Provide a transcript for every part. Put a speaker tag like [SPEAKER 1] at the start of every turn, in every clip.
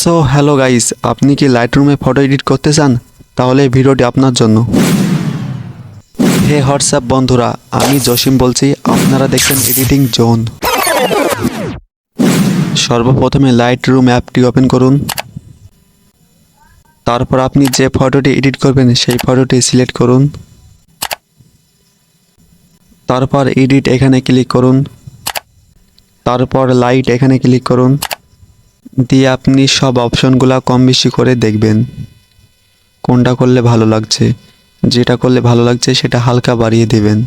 [SPEAKER 1] So hello guys, আপনি কি light রুমে ফটো এডিট করতে চান? তাহলে ভিডিওটি আপনার জন্য। হে হোয়াটসঅ্যাপ বন্ধুরা, আমি জসিম বলছি, আপনারা দেখছেন এডিটিং জোন সর্বপ্রথমে লাইট রুম অ্যাপটি ওপেন করুন। তারপর আপনি যে ফটোটি এডিট করবেন, সেই ফটোটি সিলেক্ট করুন। তারপর এডিট এখানে ক্লিক করুন। তারপর লাইট এখানে ক্লিক করুন। দিয়ে আপনি সব অপশনগুলো কম বেশি করে দেখবেন। কোনটা করলে ভালো লাগছে, যেটা করলে ভালো লাগছে সেটা হালকা বাড়িয়ে দেবেন।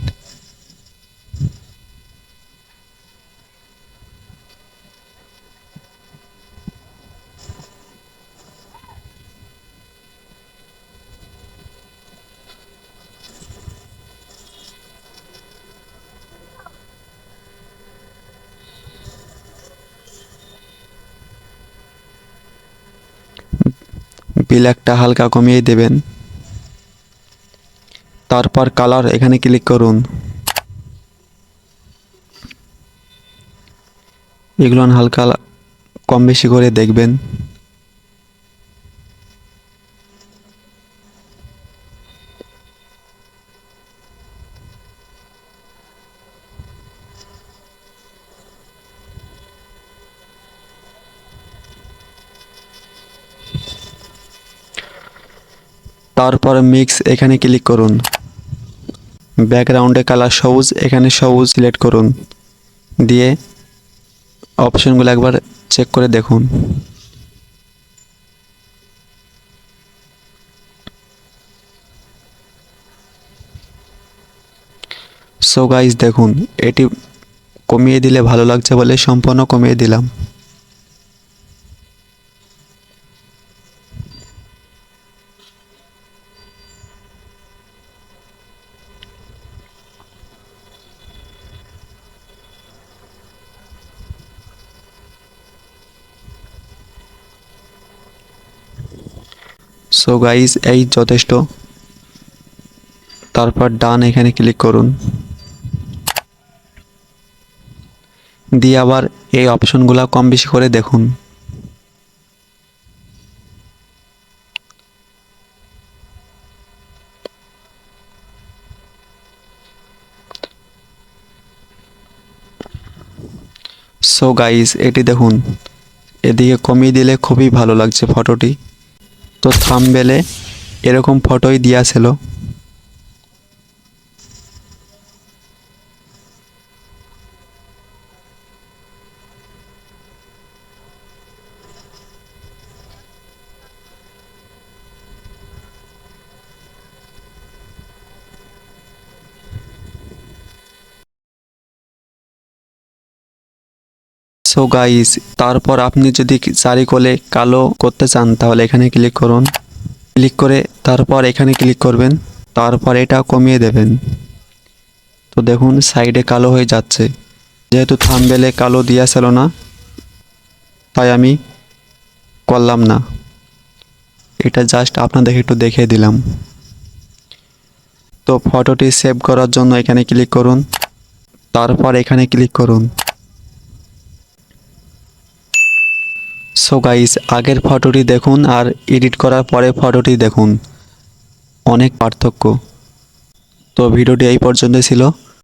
[SPEAKER 1] ব্ল্যাকটা হালকা কমিয়ে দেবেন। তারপর কালার এখানে ক্লিক করুন। এগুলো হালকা কম বেশি করে দেখবেন। তারপর মিক্স এখানে ক্লিক করুন। ব্যাকগ্রাউন্ডে কালার সবুজ, এখানে সবুজ সিলেক্ট করুন। দিয়ে অপশনগুলো একবার চেক করে দেখুন। সো গাইজ দেখুন, এটি কমিয়ে দিলে ভালো লাগছে বলে সম্পূর্ণ কমিয়ে দিলাম। সো গাইজ এই যথেষ্ট। তারপর ডান এখানে ক্লিক করুন। দিয়ে আবার এই অপশনগুলো কম বেশি করে দেখুন। সো গাইস এটি দেখুন। এদিকে কমিয়ে দিলে খুবই ভালো লাগছে ফটোটি তো থামবেলে এরকম ফটোই দেওয়া সো গাইস তারপর আপনি যদি চারিকোলে কালো করতে চান, তাহলে এখানে ক্লিক করুন। ক্লিক করে তারপর এখানে ক্লিক করবেন। তারপর এটা কমিয়ে দেবেন। তো দেখুন সাইডে কালো হয়ে যাচ্ছে। যেহেতু থামবেলে কালো দিয়া ছিল না, তাই আমি করলাম না। এটা জাস্ট আপনাদের একটু দেখিয়ে দিলাম। তো ফটোটি সেভ করার জন্য এখানে ক্লিক করুন। তারপর এখানে ক্লিক করুন। সো গাইস আগের ফটোটি দেখুন আর এডিট করার পরে ফটোটি দেখুন। অনেক পার্থক্য। তো ভিডিওটি এই পর্যন্ত ছিল।